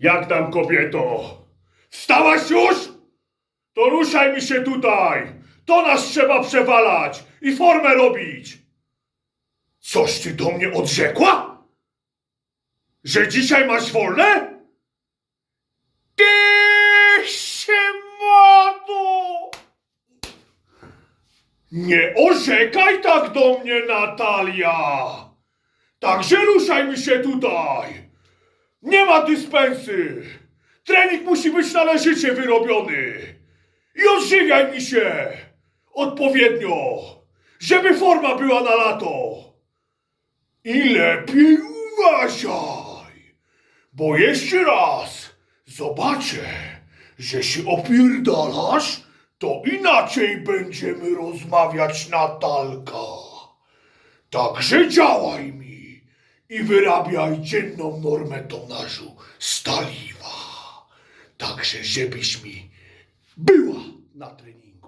Jak tam kobieto? Wstałaś już? To ruszaj mi się tutaj! To nas trzeba przewalać i formę robić! Coś ty do mnie odrzekła? Że dzisiaj masz wolne? Ty się młado! Nie orzekaj tak do mnie, Natalia! Także ruszaj mi się tutaj! Nie ma dyspensy! Trening musi być należycie wyrobiony! I odżywiaj mi się! Odpowiednio! Żeby forma była na lato! I lepiej uważaj! Bo jeszcze raz zobaczę, że się opierdalasz, to inaczej będziemy rozmawiać, Natalka. Także działaj mi i wyrabiaj dzienną normę tonażu staliwa. Także żebyś mi była na treningu.